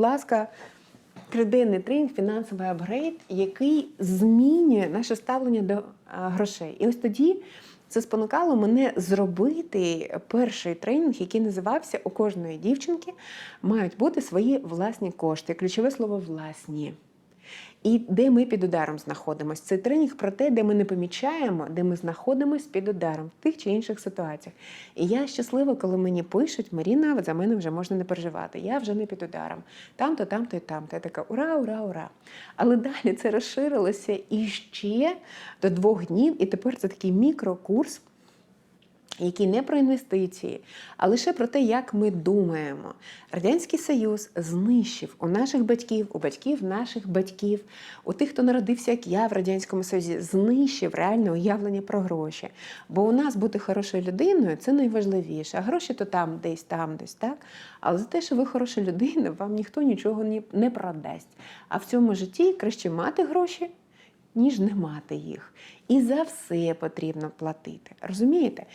ласка, триденний тренінг, фінансовий апгрейд, який змінює наше ставлення до грошей. І ось тоді це спонукало мене зробити перший тренінг, який називався У кожної дівчинки мають бути свої власні кошти. Ключове слово власні. І де ми під ударом знаходимося. Це тренінг про те, де ми не помічаємо, де ми знаходимося під ударом в тих чи інших ситуаціях. І я щаслива, коли мені пишуть, Маріна, за мене вже можна не переживати. Я вже не під ударом. Там-то, там-то і там-то. Я така ура, ура, ура. Але далі це розширилося іще до двох днів, і тепер це такий мікрокурс який не про інвестиції, а лише про те, як ми думаємо. Радянський Союз знищив у наших батьків, у батьків наших батьків, у тих, хто народився, як я в Радянському Союзі, знищив реальне уявлення про гроші. Бо у нас бути хорошою людиною це найважливіше. А гроші то там, десь, там, десь, так. Але за те, що ви хороша людина, вам ніхто нічого не продасть. А в цьому житті краще мати гроші, ніж не мати їх. І за все потрібно платити. Розумієте?